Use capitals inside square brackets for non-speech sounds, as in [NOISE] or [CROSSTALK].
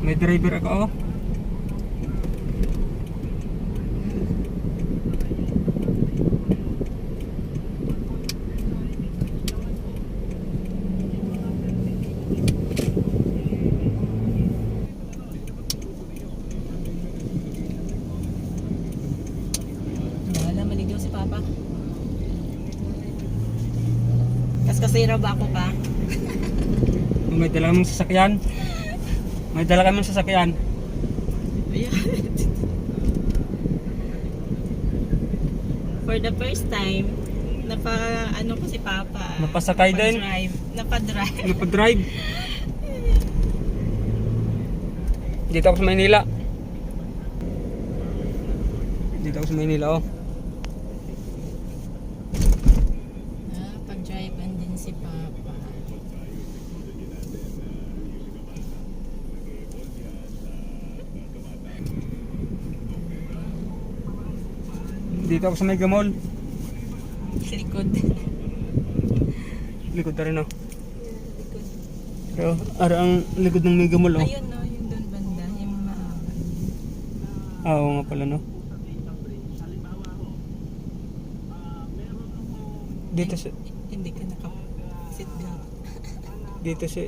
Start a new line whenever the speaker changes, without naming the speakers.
May driver ako oh.
Kaskasira ba ako pa?
May dala mong sasakyan. May dala kami sasakyan.
Ayan. [LAUGHS] For the first time, napa ano ko si Papa.
Napasakay din?
Napa-drive. Napa-drive.
Napadrive. [LAUGHS] Dito ako sa Maynila. Dito ako sa Maynila oh.
Ah, pag-drive din si Papa.
Dito ako sa Mega Mall.
Sa likod.
Likod na rin oh.
likod.
Pero, ara ang likod ng Mega Mall oh.
Ayun no, yung doon banda, yung mahaba.
Ah, oo nga pala no. Dito sa
Hindi ka naka-seatbelt. [LAUGHS]
dito si